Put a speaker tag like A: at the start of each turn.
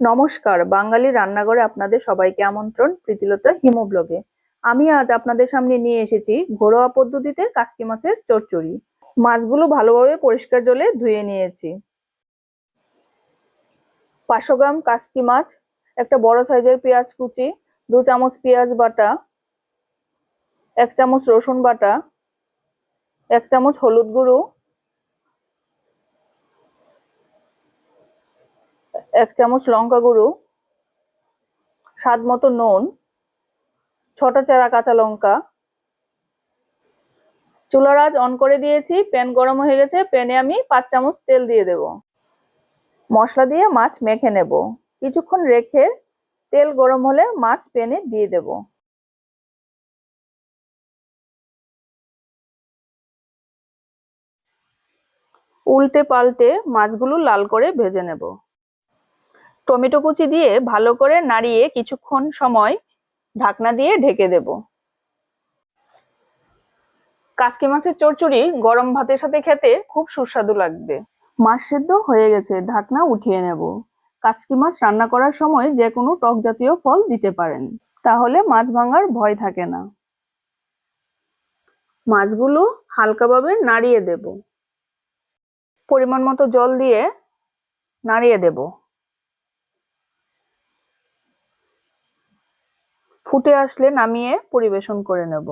A: নমস্কার, বাঙালি রান্নাঘরে আপনাদের সবাইকে আমন্ত্রণ প্রীতিলতা হিমোব্লগে। আমি আজ আপনাদের সামনে নিয়ে এসেছি ঘরোয়া পদ্ধতিতে কাসকি মাছের চচ্চড়ি। মাছগুলো ভালোভাবে পরিষ্কার জলে ধুয়ে নিয়েছি। পাঁচশো গ্রাম কাসকি মাছ, একটা বড় সাইজের পেঁয়াজ কুচি, দু চামচ পেঁয়াজ বাটা, এক চামচ রসুন বাটা, এক চামচ হলুদ গুঁড়ো এক চামচ লঙ্কা গুঁড়ো, স্বাদ মতো নুন, ছটা চারা কাঁচা লঙ্কা। চুলার আজ অন করে দিয়েছি, প্যান গরম হয়ে গেছে, প্যানে আমি পাঁচ চামচ তেল দিয়ে দেব। মশলা দিয়ে মাছ মেখে নেব। কিছুক্ষণ রেখে তেল গরম হলে মাছ প্যানে দিয়ে দেব। উল্টে পাল্টে মাছগুলো লাল করে ভেজে নেব। টমেটো কুচি দিয়ে ভালো করে নাড়িয়ে কিছুক্ষণ সময় ঢাকনা দিয়ে ঢেকে দেব। কাসকি মাছের চচ্চড়ি গরম ভাতের সাথে খেতে খুব সুস্বাদু লাগবে। মাছ সেদ্ধ হয়ে গেছে, ঢাকনা উঠিয়ে নেব। কাসকি মাছ রান্না করার সময় যে কোনো টক জাতীয় ফল দিতে পারেন, তাহলে মাছ ভাঙার ভয় থাকে না। মাছগুলো হালকাভাবে নাড়িয়ে দেব। পরিমাণ মতো জল দিয়ে নাড়িয়ে দেব। ফুটে আসলে নামিয়ে পরিবেশন করে নেব।